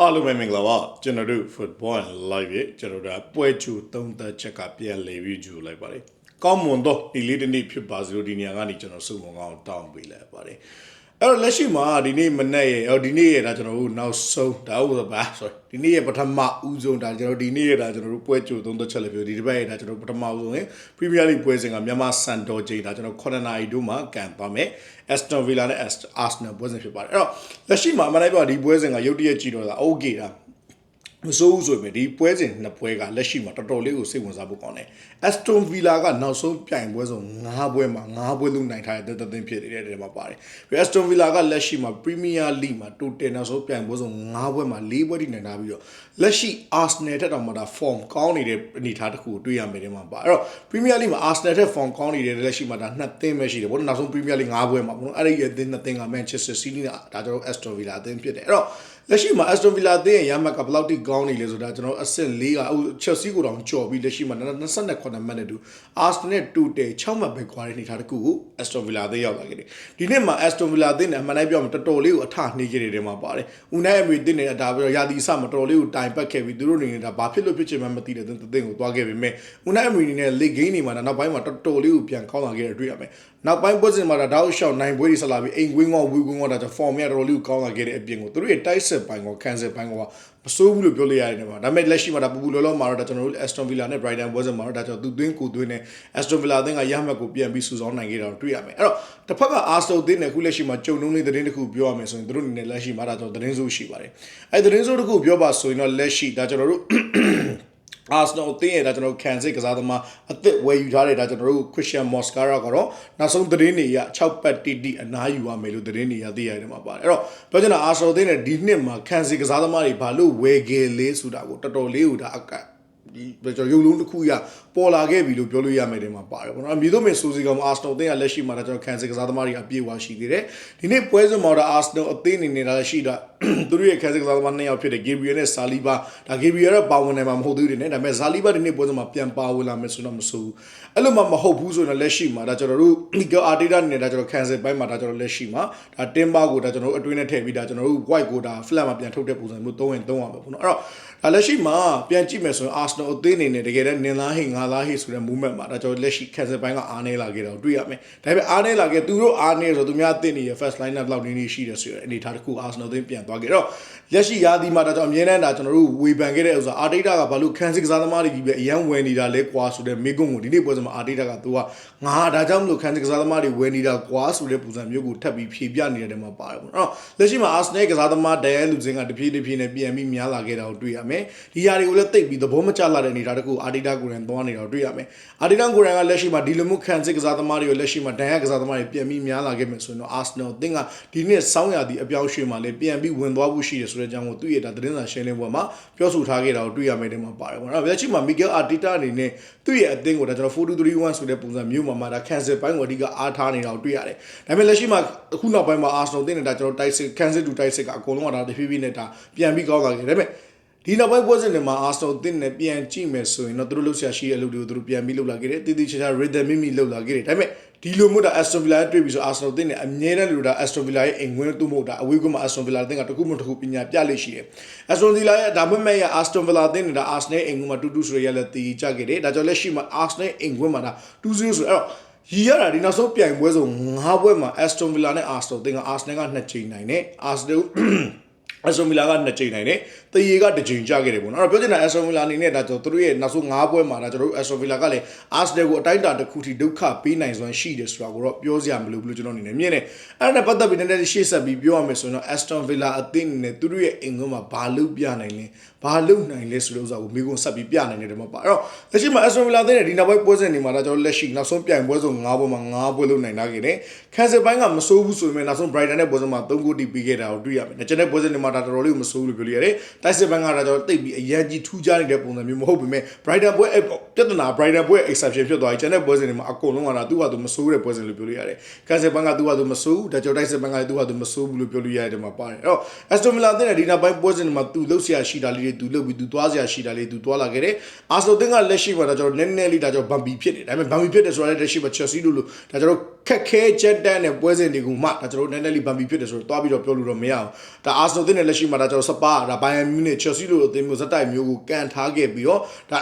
အားလုံးပဲမင်္ဂလာပါကျွန်တော်တို့ football and live ရဲ့ကျွန်တော်တို့ကပွဲချူသုံးသက်ချက်ကပြန်လည်ပြီးကြိုလိုက်ပါတယ်ကောင်းမွန်တော့ဒီလေးတစ်နေ့ဖြစ်ပါစေလို့ဒီနေရာကနေကျွန်တော်စုံမကောင်းတောင်းပေးလိုက်ပါတယ် အဲ့တော့လက်ရှိမှာဒီနေ့မနေ့ရဲ့အော်ဒီနေ့ရဲ့ဒါကျွန်တော်တို့နောက်ဆုံးဒါဟုတ်ပါ sorry ဒီနေ့ရဲ့ပထမဦးဆုံးဒါကျွန်တော်ဒီနေ့ရဲ့ဒါကျွန်တော်တို့ပွဲကြိုသုံးသက်ချက်လည်းပြောဒီတစ်ပတ်ရဲ့ဒါကျွန်တော်ပထမဦးဆုံးရဲ့ Premier League ပွဲစဉ်ကမြန်မာစံတော်ချိန်ဒါကျွန်တော်9နာရီတို့မှာကန်သွားမယ် Aston Villa နဲ့ Arsenal ပွဲစဉ်ဖြစ်ပါတယ်အဲ့တော့လက်ရှိမှာမနေ့ကဒီပွဲစဉ်ကရုတ်တရက်ကြည့်တော့ဒါ okay ဒါ မစိုးဘူးဆိုပေမဲ့ဒီပွဲစဉ်နှစ်ပွဲကလက်ရှိမှာတော်တော်လေးကိုစိတ်ဝင်စားဖို့ကောင်းတယ်။ Aston Villa ကနောက်ဆုံးပြိုင်ပွဲဆုံး၅ပွဲမှာ၅ပွဲလုံးနိုင်ထားတဲ့တသက်ဖြစ်နေတဲ့နေရာမှာပါတယ်။ပြီး Aston Villa ကလက်ရှိမှာ Premier League မှာ total နောက်ဆုံးပြိုင်ပွဲဆုံး၅ပွဲမှာ၄ပွဲထိနိုင်ထားပြီးတော့လက်ရှိ Arsenal ထက်တောင်မှဒါ form ကောင်းနေတဲ့အနေအထားတစ်ခုကိုတွေ့ရမယ်တဲ့မှာပါ။အဲ့တော့ Premier League မှာ Arsenal ထက် form ကောင်းနေတဲ့လက်ရှိမှာဒါနှစ်သင်းပဲရှိတယ်ပေါ့နော်။နောက်ဆုံး Premier League ၅ပွဲမှာပေါ့နော်။အဲ့ဒီအသင်းနှစ်သင်းက Manchester City နဲ့ဒါကျွန်တော် Aston Villa အသင်းဖြစ်တယ်။အဲ့တော့ လက်ရှိမှာ Aston Villa အသင်းရဲ့ရမှတ်ကဘယ်လောက်ထိကောင်းနေလဲဆိုတာကျွန်တော်အဆင့်၄ကအခု Chelsea ကိုတောင်ကြော်ပြီးလက်ရှိမှာ29မှတ်နဲ့တူ Arsenal နဲ့တူတယ်6မှတ်ပဲခွာတဲ့နေထားတစ်ခုကို Aston Villa အသင်းရောက်လာခဲ့တယ်ဒီနေ့မှာ Aston Villa အသင်းနဲ့အမှန်တိုင်းပြောမှာတော်တော်လေးကိုအထနှေးခဲ့တဲ့နေရာမှာပါတယ် Unai Emery အသင်းနဲ့ဒါပြီးတော့ရာသီအစမှာတော်တော်လေးကိုတိုင်ပတ်ခဲ့ပြီးသူတို့အနေနဲ့ဒါဘာဖြစ်လို့ဖြစ်ချင်မှမသိတဲ့သင်းကိုသွားခဲ့ပေမဲ့ Unai Emery အနေနဲ့ League Game တွေမှာနောက်ပိုင်းမှာတော်တော်လေးကိုပြန်ကောင်းလာခဲ့တဲ့တွေ့ရမယ်နောက်ပိုင်းပွဲစဉ်မှာဒါတောက်လျှောက်နိုင်ပွဲတွေဆက်လာပြီးအိမ်ကွင်းကောဝီကွင်းကောဒါကြောင့် form ရတော်တော်လေးကိုကောင်းလာခဲ့တဲ့အပြင်ကိုသူတို့ရဲ့တိုက်စစ်ပိုင်းကောကန်ဆယ်ပိုင်းကောမစိုးဘူးလို့ပြောလို့ရတယ်မှာဒါပေမဲ့လက်ရှိမှာဒါပူပူလောလောမှာတော့ဒါကျွန်တော်တို့ Aston Villa နဲ့ Brighton ပွဲစဉ်မှာတော့ဒါကြောင့်သူသွင်းကိုသွင်းနဲ့ Aston Villa အသင်းကရမှတ်ကိုပြန်ပြီးစုဆောင်းနိုင်ခဲ့တာတွေ့ရမယ်အဲ့တော့တစ်ဖက်က Arsenal အသင်းနဲ့ခုလက်ရှိမှာကြုံနှုံးလေးသတင်းတစ်ခုပြောရမယ်ဆိုရင်သူတို့အနေနဲ့လက်ရှိမှာဒါကြောင့်သတင်းစိုးရှိပါတယ်အဲ့သတင်းစိုးတစ်ခုပြောပါဆိုရင်တော့လက်ရှိဒါကျွန်တော်တို့ အာစနယ်အသင်းရဲ့ဒါကျွန်တော်ခံစစ်ကစားသမားအသစ်ဝယ်ယူထားတဲ့ဒါကျွန်တော်တို့ Christian Moscara ကတော့နောက်ဆုံးသတင်းတွေရ6ပတ်တိတိအနားယူရမယ်လို့သတင်းတွေရသိရတယ်မှာပါတယ်အဲ့တော့ပြောချင်တာအာစနယ်အသင်းနဲ့ဒီနှစ်မှာခံစစ်ကစားသမားတွေဘာလို့ဝယ်ခဲ့လဲဆိုတာကိုတော်တော်လေးကိုဒါအကဒီကျွန်တော်ရုပ်လုံးတစ်ခုရ ပေါ်လာခဲ့ပြီလို့ပြောလို့ရမယ်တဲ့မှာပါတယ်ပေါ့နော်အမည်တို့မင်းဆိုစီကောင်အာစနယ်အသင်းကလက်ရှိမှာဒါကျွန်တော်ခံစစ်ကစားသမားတွေအပြည့်အဝရှိသေးတယ်ဒီနေ့ပွဲစဉ်မှာတော့အာစနယ်အသင်းအနေနဲ့ဒါရှိတာသူတို့ရဲ့ခံစစ်ကစားသမားနှစ်ယောက်ဖြစ်တဲ့ Gabriel နဲ့ Saliba ဒါ Gabriel ကပါဝင်နိုင်မှာမဟုတ်သေးဘူးတဲ့ဒါပေမဲ့ Saliba ဒီနေ့ပွဲစဉ်မှာပြန်ပါဝင်လာမယ်ဆိုတော့မဆိုဘူးအဲ့လိုမှမဟုတ်ဘူးဆိုတော့လက်ရှိမှာဒါကျွန်တော်တို့ Miguel Arteta နဲ့ဒါကျွန်တော်ခံစစ်ပိုင်းမှာဒါကျွန်တော်လက်ရှိမှာဒါ Timber ကိုဒါကျွန်တော်တို့အတွင်းနဲ့ထည့်ပြီးဒါကျွန်တော်တို့ white ကိုဒါ flat မှာပြန်ထုတ်တဲ့ပုံစံမျိုးသုံးရင်သုံးရမှာပေါ့နော်အဲ့တော့ဒါလက်ရှိမှာပြန်ကြည့်မယ်ဆိုရင် Arsenal အသင်းအနေနဲ့တကယ်တမ်းနင်လားဟိငါလားဟိဆိုတဲ့ movement မှာဒါကျွန်တော်လက်ရှိခံစစ်ပိုင်းကအားနေလာခဲ့တော့တွေ့ရမယ်ဒါပေမဲ့အားနေလာခဲ့သူတို့အားနေဆိုသူများအသင်းနေရ first line up လောက်နေနေရှိတယ်ဆိုရအနေထားတစ်ခု Arsenal အသင်းပြန်သွားခဲ့တော့လက်ရှိရာသီမှာဒါကြောင့်အမြဲတမ်းဒါကျွန်တော်တို့ဝေဖန်ခဲ့တဲ့ဥစ္စာအာတေတာကဘာလို့ခံစစ်ကစားသမားတွေကြီးပဲအရန်ဝယ်နေတာလဲကွာဆိုတဲ့မိကွန်းကိုဒီနေ့ပွဲစဉ်မှာအာတေတာကသူကငါဒါကြောင့်မလို့ခံစစ်ကစားသမားတွေဝယ်နေတာကွာဆိုတဲ့ပုံစံမျိုးကိုထပ်ပြီးဖြေပြနေတဲ့နေရာမှာပါတယ်ပေါ့နော်လက်ရှိမှာ Arsenal ကစားသမားဒိုင်ယန်လူစင်ကတဖြည်းတဖြည်းနဲ့ပြန်ပြီးများလာခဲ့တာကိုတွေ့ရမယ်ဒီຢာတွေကိုလည်းတိတ်ပြီးသဘောမကျလာတဲ့အနေအထားတခုအာတေတာကိုရန်သွားနေတာကိုတွေ့ရမယ်အာတေတာကိုရန်ကလက်ရှိမှာဒီလိုမျိုးခံစစ်ကစားသမားတွေကိုလက်ရှိမှာဒိုင်ယန်ကစားသမားတွေပြန်ပြီးများလာခဲ့မယ်ဆိုရင်တော့ Arsenal အသင်းကဒီနေ့စောင်းရသည့်အပြောင်းရွှေ့မှာလည်းပြန်ပြီးဝင်သွားဖို့ရှိတယ်ဆိုတဲ့အကြောင်းကိုသူ့ရဲ့ဒါသတင်းစာရှင်းလင်းပွဲမှာပြောဆိုထားခဲ့တာကိုတွေ့ရမယ်တဲ့မှာပါတယ်ပေါ့နော်။လက်ရှိမှာ Miguel Arteta အနေနဲ့သူ့ရဲ့အသင်းကိုဒါကျွန်တော်4-2-3-1ဆိုတဲ့ပုံစံမျိုးမှာမှာဒါ cancel ပိုင်းကိုအဓိကအားထားနေတာကိုတွေ့ရတယ်။ဒါပေမဲ့လက်ရှိမှာအခုနောက်ပိုင်းမှာ Arsenal အသင်းနဲ့ဒါကျွန်တော် Tyson cancel to Tyson ကအကုန်လုံးကဒါတဖြည်းဖြည်းနဲ့ဒါပြန်ပြီးကောင်းလာခဲ့တယ်။ဒါပေမဲ့ ဒီနောက်ပိုင်းပွဲစဉ်တွေမှာ Arsenal အသင်းနဲ့ပြန်ကြည့်မယ်ဆိုရင်တော့သူတို့လှုပ်ရှားရှိတဲ့အလုပ်တွေကိုသူတို့ပြန်ပြီးလုပ်လာခဲ့တယ်။တည်တည်ချာချာ rhythm မိမိလုပ်လာခဲ့တယ်။ဒါပေမဲ့ဒီလိုမျိုးဒါ Aston Villa တွေ့ပြီဆို Arsenal အသင်းနဲ့အမြဲတမ်းလို့ဒါ Aston Villa ရဲ့အိမ်ဝင်သူ့မဟုတ်ဒါအဝေးကွင်းမှာ Aston Villa အသင်းကတခုမှတခုပညာပြလိမ့်ရှိတယ်။ Aston Villa ရဲ့ဒါမှမဟုတ်ရ Aston Villa အသင်းနဲ့ဒါ Arsenal အိမ်ကွင်းမှာ2-2ဆိုရလည်းတည်ကြခဲ့တယ်။ဒါကြောင့်လက်ရှိမှာ Arsenal အိမ်ကွင်းမှာဒါ2-0ဆိုအဲ့တော့ရီရတာဒီနောက်ဆုံးပြိုင်ပွဲဆို၅ပွဲမှာ Aston Villa နဲ့ Arsenal အသင်းက Arsenal က2ချိန်နိုင်တယ်။ Arsenal အက်စတိုမီလာက2ချိန်နိုင်တယ်။တရေက1ချိန်ကြခဲ့တယ်ပေါ့နော်။အဲ့တော့ပြောချင်တာအက်စတိုမီလာအနေနဲ့ဒါကျွန်တော်တို့ရဲ့နောက်ဆုံး5ပွဲမှာဒါကျွန်တော်တို့အက်စတိုမီလာကလည်းအာဆနယ်ကိုအတိုင်းအတာတစ်ခုထိဒုက္ခပေးနိုင်စွမ်းရှိတယ်ဆိုတာကိုတော့ပြောစရာမလိုဘူးလို့ကျွန်တော်အနေနဲ့မြင်တယ်။အဲ့ဒါနဲ့ပတ်သက်ပြီးနည်းနည်းရှေ့ဆက်ပြီးပြောရမယ်ဆိုရင်တော့အက်စတိုဗီလာအသင်းနဲ့သူတို့ရဲ့အင်ကွန်းမှာဘာလုပ်ပြနိုင်လဲ။ ဘာလုပ်နိုင်လဲဆိုတဲ့ဥစ္စာကိုမိကွန်းဆက်ပြီးပြနိုင်တယ်ဒီမှာပါ။အဲ့တော့လက်ရှိမှာအက်စတိုဗီလာအသင်းနဲ့ဒီနောက်ပိုင်းပွဲစဉ်တွေမှာဒါကျွန်တော်လက်ရှိနောက်ဆုံးပြိုင်ပွဲစုံ5ပွဲမှာ5ပွဲလုပ်နိုင်တာခဲ့တယ်။ခံစစ်ပိုင်းကမစိုးဘူးဆိုပေမဲ့နောက်ဆုံး Brighton နဲ့ပွဲစဉ်မှာ3ဂိုးတီးပေးခဲ့တာကိုတွေ့ရမယ်။ကျွန်တော်ပွဲစဉ်တွေမှာဒါတော်တော်လေးမစိုးဘူးလို့ပြောလို့ရတယ်။တိုက်စစ်ဘန်းကတော့ကျွန်တော်တိတ်ပြီးအရန်ကြီးထူးခြားနေတဲ့ပုံစံမျိုးမဟုတ်ပေမဲ့ Brighton ပွဲပြဿနာ Brighton ပွဲ exception ဖြစ်သွားပြီ။ကျွန်တော်ပွဲစဉ်တွေမှာအကုန်လုံးကတော့သူ့ဟာသူမစိုးတဲ့ပွဲစဉ်လို့ပြောလို့ရတယ်။ကန်စစ်ဘန်းကသူ့ဟာသူမစိုးဘူး။ဒါကြောင့်တိုက်စစ်ဘန်းကသူ့ဟာသူမစိုးဘူးလို့ပြောလို့ရတယ်မှာပါတယ်။အဲ့တော့ Aston Villa အသင်းနဲ့ဒီနောက်ပိုင်းပွဲစဉ်တွေမှာသူလှုပ်ရှားရှိတာလေးတွေသူလှုပ်ပြီးသူသွားစရာရှိတာလေးသူသွားလာခဲ့တယ်။ Arsenal အသင်းကလက်ရှိမှာဒါကျွန်တော်နည်းနည်းလေးဒါကျွန်တော် bumpy ဖြစ်နေတယ်။ဒါပေမဲ့ bumpy ဖြစ်တယ်ဆိုတာလည်းလက်ရှိမှာ Chelsea လို့လို့ဒါကျွန်တော်ခက်ခဲချက်တန်းတဲ့ပွဲစဉ်တွေကိုမှဒါကျွန်တော်နည်းနည်းလေး bumpy ဖြစ်တယ်ဆိုတော့တွားပြီးတော့ပြောလို့တော့မရအောင်။ဒါ Arsenal အသင်းနဲ့နဲ့လက်ရှိမှာဒါကျွန်တော်စပါဒါဘိုင်ယန်မြူးနစ်ချယ်ဆီလိုအသင်းမျိုးဇက်တိုက်မျိုးကိုကန်ထားခဲ့ပြီးတော့ဒါ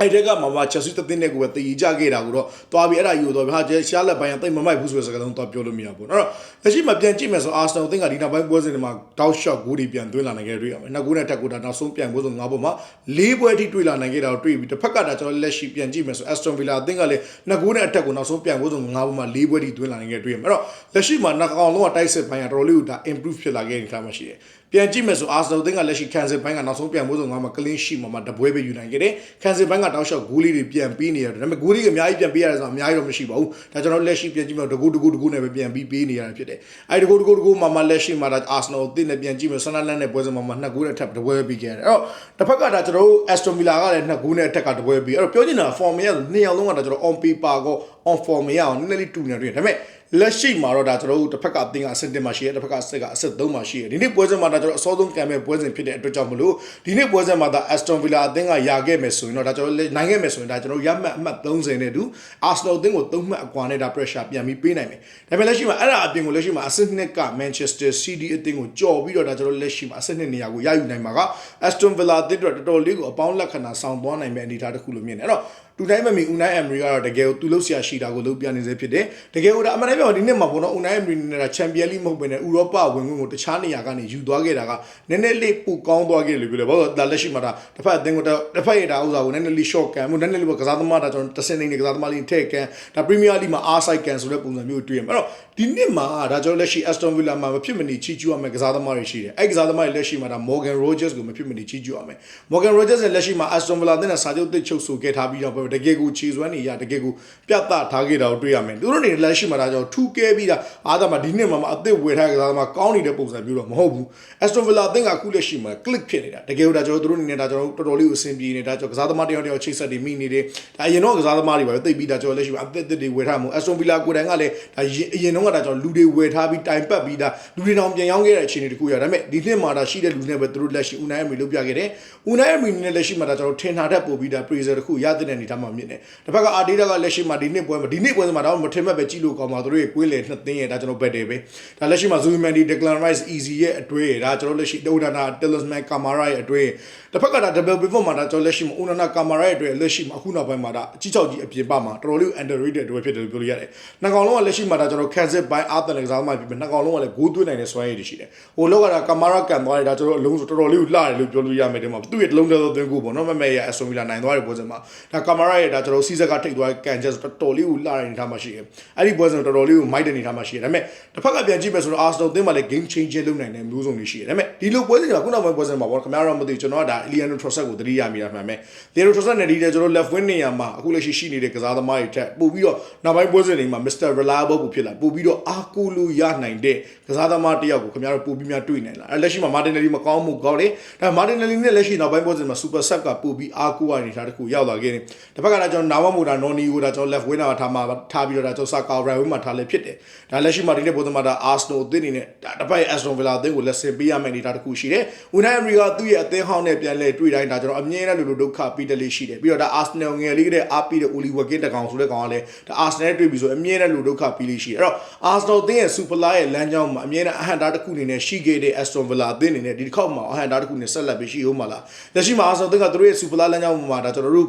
အဲ့တက်ကမှာပါချက်စီတသိန်းနဲ့ကိုပဲတည်ကြခဲ့တာကိုတော့သွားပြီးအဲ့ဒါယူတော့ဟာကျဲရှားလက်ပိုင်းကတိတ်မမိုက်ဘူးဆိုတဲ့စကားလုံးသွားပြောလို့မရဘူး။အဲ့တော့လက်ရှိမှာပြန်ကြည့်မယ်ဆိုအာစနယ်အသင်းကဒီနောက်ပိုင်းပွဲစဉ်တွေမှာတောက်ရှော့ဂိုးတွေပြန်သွင်းလာနိုင်ခဲ့တွေ့ရမယ်။နောက်ဂိုးနဲ့တက်ကိုတာနောက်ဆုံးပြန်ပွဲဆို၅ပွဲမှာ၄ပွဲထိတွေ့လာနိုင်ခဲ့တာကိုတွေ့ပြီးတစ်ဖက်ကတာကျွန်တော်လက်ရှိပြန်ကြည့်မယ်ဆို Aston Villa အသင်းကလည်းနောက်ဂိုးနဲ့အတက်ကိုနောက်ဆုံးပြန်ပွဲဆို၅ပွဲမှာ၄ပွဲထိသွင်းလာနိုင်ခဲ့တွေ့ရမယ်။အဲ့တော့လက်ရှိမှာနောက်ကောင်လုံးကတိုက်စစ်ပိုင်းကတော်တော်လေးကိုဒါ improve ဖြစ်လာခဲ့တဲ့အခါမှာရှိတယ်။ပြန်ကြည့်မယ်ဆိုအာစနယ်အသင်းကလက်ရှိ cancel ပိုင်းကနောက်ဆုံးပြန်ပွဲဆို၅မှာ clean sheet မှာမှာတပွဲပဲယူနိုင်ခဲ့တယ်။ cancel ပိုင်းကတောက်လျှောက်ဂိုးလေးတွေပြန်ပြီးနေရတယ်ဒါပေမဲ့ဂိုးလေးကအများကြီးပြန်ပေးရတယ်ဆိုတော့အများကြီးတော့မရှိပါဘူးဒါကျွန်တော်လက်ရှိပြန်ကြည့်မယ်တကူတကူတကူနဲ့ပဲပြန်ပြီးပေးနေရတယ်ဖြစ်တယ်အဲဒီတကူတကူတကူမှာမှလက်ရှိမှာဒါအာဆနယ်အသင်းနဲ့ပြန်ကြည့်မယ်ဆန်နာလန်နဲ့ပွဲစဉ်မှာမှနှစ်ဂိုးနဲ့ထပ်တပွဲပဲပြီးခဲ့ရတယ်အဲ့တော့တစ်ဖက်ကဒါကျွန်တော်တို့ Aston Villa ကလည်းနှစ်ဂိုးနဲ့အထက်ကတပွဲပြီးအဲ့တော့ပြောချင်တာ form ရနှစ်ယောက်လုံးကဒါကျွန်တော် on paper ကော on form ရအောင်နည်းနည်းလေးတူနေတယ်ဒါပေမဲ့ လက်ရှိမှာတော့ဒါကျွန်တော်တို့တစ်ဖက်ကအသင်းကအဆင့်တင်မှာရှိတယ်တစ်ဖက်ကအဆင့်ကအဆင့်သုံးမှာရှိတယ်ဒီနေ့ပွဲစဉ်မှာဒါကျွန်တော်အစောဆုံးကံမဲ့ပွဲစဉ်ဖြစ်တဲ့အတွက်ကြောင့်မလို့ဒီနေ့ပွဲစဉ်မှာဒါ Aston Villa အသင်းကရာခဲ့မယ်ဆိုရင်တော့ဒါကျွန်တော်နိုင်ခဲ့မယ်ဆိုရင်ဒါကျွန်တော်ရမှတ်အမှတ်30နဲ့တူ Arsenal အသင်းကို3မှတ်အကွာနဲ့ဒါ pressure ပြန်ပြီးပေးနိုင်မယ်ဒါပေမဲ့လက်ရှိမှာအဲ့ဒါအပြင်ကိုလက်ရှိမှာအဆင့်နှစ်က Manchester City အသင်းကိုကြော်ပြီးတော့ဒါကျွန်တော်လက်ရှိမှာအဆင့်နှစ်နေရာကိုရယူနိုင်မှာက Aston Villa အသင်းတို့တော်တော်လေးကိုအပေါင်းလက္ခဏာဆောင်သွားနိုင်မယ့်အနေအထားတစ်ခုလို့မြင်တယ်အဲ့တော့တူတိုင်းမမီ Unai Emery ကတော့တကယ်ကိုသူလုပ်ဆရာရှိတာကိုလုပ်ပြနေစေဖြစ်တယ်တကယ်ကိုဒါအမှန်တကယ်ပြောဒီနှစ်မှာပေါ့နော် Unai Emery နဲ့ဒါချန်ပီယံလိမဟုတ်ဘဲနဲ့ဥရောပဝင်ခွင့်ကိုတခြားနေရာကနေယူသွားခဲ့တာကနည်းနည်းလေးပိုကောင်းသွားခဲ့လို့ပြောတယ်ဘာလို့ဒါလက်ရှိမှာဒါတစ်ဖက်အသင်းကတစ်ဖက်ရတာဥစ္စာကိုနည်းနည်းလေး short ကန်မှုနည်းနည်းလေးကစားသမားဒါကျွန်တော်တစင်းနေကစားသမားလေးထည့်ကန်ဒါ Premier League မှာ R side ကန်ဆိုတဲ့ပုံစံမျိုးတွေ့ရမှာအဲ့တော့ဒီနှစ်မှာဒါကျွန်တော်လက်ရှိ Aston Villa မှာမဖြစ်မနေချီးကျူးရမယ့်ကစားသမားတွေရှိတယ်အဲ့ကစားသမားတွေလက်ရှိမှာဒါ Morgan Rogers ကိုမဖြစ်မနေချီးကျူးရမယ် Morgan Rogers ရဲ့လက်ရှိမှာ Aston Villa တဲ့စာချုပ်တစ်ချုပ်ဆိုခဲ့ထားပြီးတော့တကယ်ကိုခြေစွမ်းနေရတကယ်ကိုပြတ်သားထားခဲ့တာကိုတွေ့ရမယ်သူတို့နေလက်ရှိမှာဒါကြောင့်ထူးကဲပြီးတာအားသာမှာဒီနှစ်မှာအသစ်ဝယ်ထားကစားသမားကောင်းနေတဲ့ပုံစံမျိုးတော့မဟုတ်ဘူး Aston Villa အသင်းကအခုလက်ရှိမှာ click ဖြစ်နေတာတကယ်ကိုဒါကျွန်တော်တို့အနေနဲ့ဒါကျွန်တော်တော်တော်လေးကိုအဆင်ပြေနေတာကျွန်တော်ကစားသမားတယောက်တယောက်ချိတ်ဆက်တွေမိနေတယ်ဒါအရင်တော့ကစားသမားတွေပါပဲသိပြီးဒါကျွန်တော်လက်ရှိမှာအသစ်အသစ်တွေဝယ်ထားမှု Aston Villa ကိုယ်တိုင်ကလည်းဒါအရင်တော့ကဒါကျွန်တော်လူတွေဝယ်ထားပြီးတိုင်ပတ်ပြီးဒါလူတွေတောင်ပြန်ရောင်းခဲ့တဲ့အခြေအနေတခုရဒါပေမဲ့ဒီနှစ်မှာဒါရှိတဲ့လူတွေပဲသူတို့လက်ရှိ Unai Emery လုပ်ပြခဲ့တယ် Unai Emery နဲ့လက်ရှိမှာဒါကျွန်တော်ထင်ထားတတ်ပို့ပြီးဒါ praiser တခုရတဲ့အနေထားမှာမြင်တယ်တစ်ဖက်က Arteta ကလက်ရှိမှာဒီနှစ်ပွဲမှာဒီနှစ်ပွဲမှာတော့မထင်မဲ့ပဲကြည့်လို့ကောင်းပါသူတို့ရဲ့ကွင်းလေနှစ်သိန်းရဲ့ဒါကျွန်တော်ဘက်တယ်ပဲဒါလက်ရှိမှာ Zubimendi Declan Rice Easy ရဲ့အတွေ့ဒါကျွန်တော်လက်ရှိ Dodana Talisman Camara ရဲ့အတွေ့တစ်ဖက်ကဒါ double pivot မှာဒါကျွန်တော်လက်ရှိမှာ Onana Camara ရဲ့အတွေ့လက်ရှိမှာအခုနောက်ပိုင်းမှာဒါအကြီးချောက်ကြီးအပြင်ပမှာတော်တော်လေး underrated အတွေ့ဖြစ်တယ်လို့ပြောလို့ရတယ်နှစ်ကောင်လုံးကလက်ရှိမှာဒါကျွန်တော် Kansas ဘိုင်းအာသန်ကစားမှပြီးနှစ်ကောင်လုံးကလည်းဂိုးသွင်းနိုင်တဲ့စွမ်းရည်တွေရှိတယ်ဟိုလောက်ကဒါ Camara ကန်သွားတယ်ဒါကျွန်တော်အလုံးဆိုတော်တော်လေးကိုလှတယ်လို့ပြောလို့ရမယ်ဒီမှာသူ့ရဲ့တလုံးတည်းသောသွင်းကိုပေါ့နော်မမဲရဲ့ Aston Villa နိုင်သွားတဲ့ပွဲစဉ်မှာဒါ Camara ရဲ့ဒါကျွန်တော်စီးဆက်ကထိတ်သွားကန်ချက်တော်တော်လေးကိုလှတဲ့အနေထားမှာရှိတယ်အဲ့ဒီပွဲစဉ်တော်တော်လေးကိုမိုက်တဲ့အနေထားမှာရှိတယ်ဒါပေမဲ့တစ်ဖက်ကပြန်ကြည့်မယ်ဆိုတော့ Arsenal အသင်းမှာလည်း game changer လုပ်နိုင်တဲ့မျိုးစုံတွေရှိတယ်ဒါပေမဲ့ဒီလိုပွဲစဉ်ကခုနောက်ပိုင်းပွဲစဉ်မှာပေါ့ခင်ဗျားတို့မသိကျွန်တော်ကဒါ Eliano Trossard ကိုသတိရမိတာမှန်မယ် Eliano Trossard နဲ့ဒီတဲ့ကျွန်တော် left wing နေရာမှာအခုလက်ရှိရှိနေတဲ့ကစားသမားတွေထက်ပို့ပြီးတော့နောက်ပိုင်းပွဲစဉ်တွေမှာ Mr Reliable ကိုဖြစ်လာပို့ပြီးတော့အားကိုးလို့ရနိုင်တဲ့ကစားသမားတစ်ယောက်ကိုခင်ဗျားတို့ပို့ပြီးများတွေ့နိုင်လားအဲ့လက်ရှိမှာ Martinelli မကောင်းမှုကောင်းတယ်ဒါ Martinelli နဲ့လက်ရှိနောက်ပိုင်းပွဲစဉ်မှာ Super Sub ကပို့ပြီးအားကိုးရနေတာတခုရောက်လာခဲ့တယ်တစ်ဖက်ကလည်းကျွန်တော်နာဝမိုတာ Noni ကိုဒါကျွန်တော် left wing မှာထားမှာထားပြီးတော့ဒါကျွန်တော် Saka right wing မှာထားလဲဖြစ်တယ်ဒါလက်ရှိမှာဒီနေ့ပုံစံမှာဒါ Arsenal အသင်းနေနဲ့ဒါတစ်ဖက် Aston Villa အသင်းကိုလက်ဆင်ပေးရမယ့်အနေအထားတစ်ခုရှိတယ် Unai Emery ကသူ့ရဲ့အသင်းဟောင်းနဲ့ပြန်လဲတွေ့တိုင်းဒါကျွန်တော်အမြဲတမ်းလိုလိုဒုက္ခပြီးတယ်လေးရှိတယ်ပြီးတော့ဒါ Arsenal ငယ်လေးကတည်းအားပြီးတဲ့ Oliver Watkins တကောင်ဆိုတဲ့ကောင်ကလည်းဒါ Arsenal နဲ့တွေ့ပြီးဆိုအမြဲတမ်းလိုဒုက္ခပြီးလေးရှိတယ်အဲ့တော့ Arsenal အသင်းရဲ့ Super League ရဲ့လမ်းကြောင်းမှာအမြဲတမ်းအဟန့်တားတစ်ခုအနေနဲ့ရှိခဲ့တဲ့ Aston Villa အသင်းအနေနဲ့ဒီတစ်ခေါက်မှာအဟန့်တားတစ်ခုနဲ့ဆက်လက်ပြီးရှိဦးမှာလားလက်ရှိမှာ Arsenal အသင်းကသူတို့ရဲ့ Super League လမ်းကြောင်းမှာဒါကျွန်တော်တို့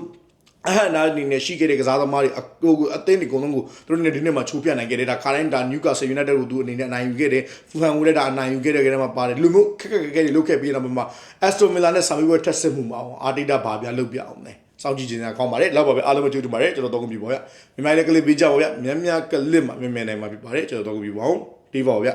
အဟန်နာအနေနဲ့ရှိခဲ့တဲ့ကစားသမားတွေအကိုကိုအသင်းတွေအကုန်လုံးကိုသူတို့နေဒီနေ့မှာချိုးပြနိုင်ခဲ့တယ်ဒါခါတိုင်းဒါ Newcastle United ကိုသူအနေနဲ့အနိုင်ယူခဲ့တယ်ဖူဟန်ကိုလည်းဒါအနိုင်ယူခဲ့တဲ့ကဲမှာပါတယ်လူမျိုးခက်ခက်ခက်ခက်တွေလုပ်ခဲ့ပြီးတော့မှ Aston Villa နဲ့ဆာမီဝဲထက်စစ်မှုမှာအောင်အာတီတာဘာပြလုပ်ပြအောင်လဲစောင့်ကြည့်ခြင်းကကောင်းပါတယ်လောက်ပါပဲအားလုံးကြိုးတူပါတယ်ကျွန်တော်တော့ကုန်ပြီပေါ့ဗျမြန်မာလည်းကလစ်ပေးကြပါဗျမြန်မြန်ကလစ်မှာမြန်မြန်နိုင်မှာဖြစ်ပါတယ်ကျွန်တော်တော့ကုန်ပြီပေါ့ဒီပေါ့ဗျ